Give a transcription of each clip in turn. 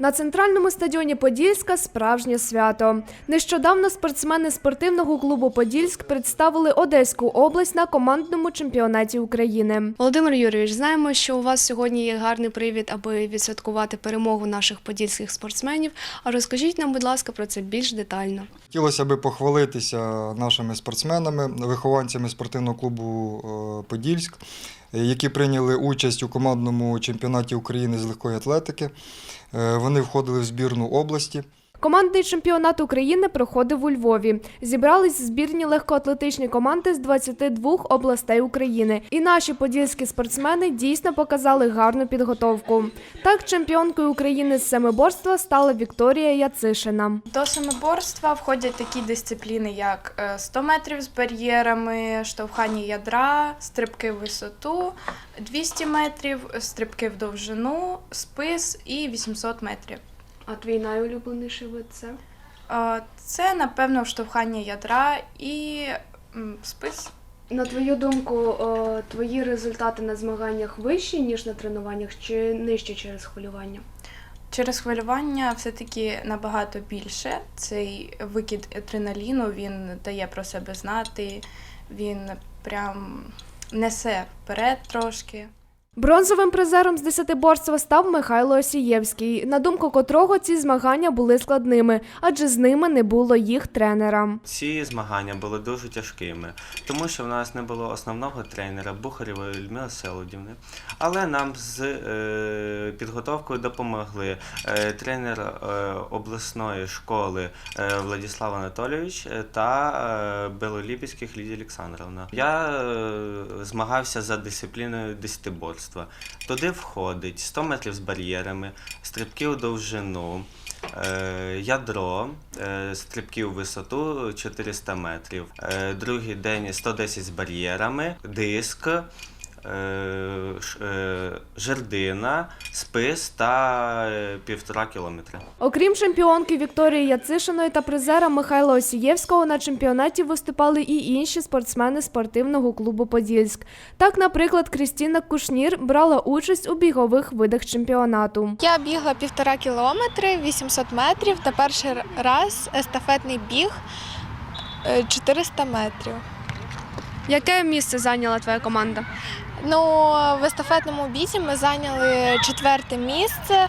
На центральному стадіоні Подільська справжнє свято. Нещодавно спортсмени спортивного клубу Подільськ представили Одеську область на командному чемпіонаті України. Володимир Юрійович, знаємо, що у вас сьогодні є гарний привід, аби відсвяткувати перемогу наших подільських спортсменів. А розкажіть нам, будь ласка, про це більш детально. Хотілося б похвалитися нашими спортсменами, вихованцями спортивного клубу е, Подільськ, які прийняли участь у командному чемпіонаті України з легкої атлетики. Е, Вони входили в збірну області. Командний чемпіонат України проходив у Львові. Зібрались збірні легкоатлетичні команди з 22 областей України. І наші подільські спортсмени дійсно показали гарну підготовку. Так, чемпіонкою України з семиборства стала Вікторія Яцишина. До самоборства входять такі дисципліни, як е, 100 метрів з бар'єрами, штовхання ядра, стрибки в висоту, 200 метрів, стрибки в довжину, спис і 800 метрів. А твій найулюбленіший вид це? Це, напевно, штовхання ядра і спис. На твою думку, твої результати на змаганнях вищі, ніж на тренуваннях, чи нижчі через хвилювання? Через хвилювання все-таки набагато більше. Цей викид адреналіну він дає про себе знати, він прям несе вперед трошки. Бронзовим призером з десятиборства став Михайло Осієвський, на думку котрого ці змагання були складними, адже з ними не було їх тренера. Ці змагання були дуже тяжкими, тому що в нас не було основного тренера Бухарєвої Людмили Селудівни. Але нам з е, підготовкою допомогли е, тренер е, обласної школи е, Владислав Анатолійович та е, Белоліпецьких Лідія Олександровна. Я е, змагався за дисципліною десятиборства. Туди входить 100 метрів з бар'єрами, стрибки у довжину. Е, Ядро, е, стрибки у висоту 400 метрів. Е, Другий день 110 з бар'єрами, диск, жердина, спис та е, півтора кілометра. Окрім чемпіонки Вікторії Яцишиної та призера Михайла Осієвського, на чемпіонаті виступали і інші спортсмени спортивного клубу Подільськ. Так, наприклад, Крістіна Кушнір брала участь у бігових видах чемпіонату. Я бігла півтора кілометри, 800 метрів та перший раз естафетний біг е, 400 метрів. Яке місце зайняла твоя команда? Ну, в естафетному бізі ми зайняли четверте місце.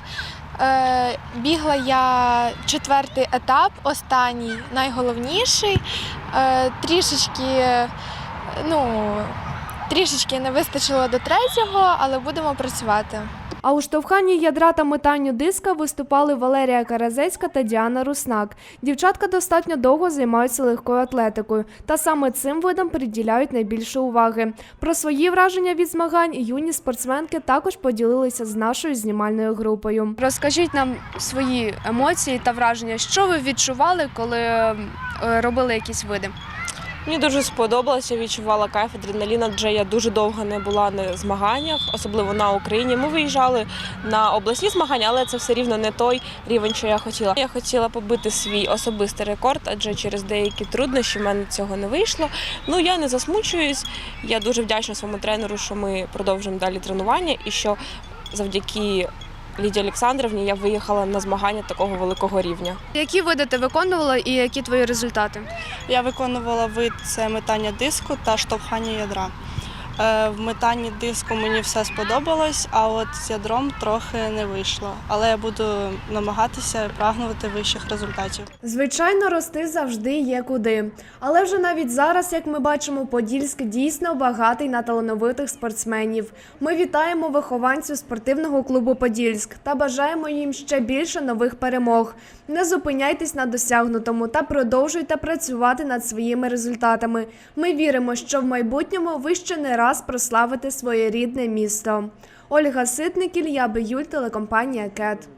Е, Бігла я четвертий етап, останній, найголовніший. Е, Трішечки, ну, трішечки не вистачило до третього, але будемо працювати. А у штовханні ядра та метанню диска виступали Валерія Каразецька та Діана Руснак. Дівчатка достатньо довго займаються легкою атлетикою, та саме цим видам приділяють найбільше уваги. Про свої враження від змагань юні спортсменки також поділилися з нашою знімальною групою. Розкажіть нам свої емоції та враження, що ви відчували, коли робили якісь види. Мені дуже сподобалося, відчувала кайф адреналін, адже я дуже довго не була на змаганнях, особливо на Україні. Ми виїжджали на обласні змагання, але це все рівно не той рівень, що я хотіла. Я хотіла побити свій особистий рекорд, адже через деякі труднощі в мене цього не вийшло. Ну я не засмучуюсь. Я дуже вдячна своєму тренеру, що ми продовжуємо далі тренування і що завдяки Лідії Олександровні я виїхала на змагання такого великого рівня. Які види ти виконувала і які твої результати? Я виконувала вид це метання диску та штовхання ядра. Е, В метанні диску мені все сподобалось, а от з ядром трохи не вийшло. Але я буду намагатися прагнути вищих результатів. Звичайно, рости завжди є куди. Але вже навіть зараз, як ми бачимо, Подільськ дійсно багатий на талановитих спортсменів. Ми вітаємо вихованців спортивного клубу Подільськ та бажаємо їм ще більше нових перемог. Не зупиняйтесь на досягнутому та продовжуйте працювати над своїми результатами. Ми віримо, що в майбутньому ви ще не раз прославите своє рідне місто. Ольга Ситник, Ілья Биюль, телекомпанія КЕТ.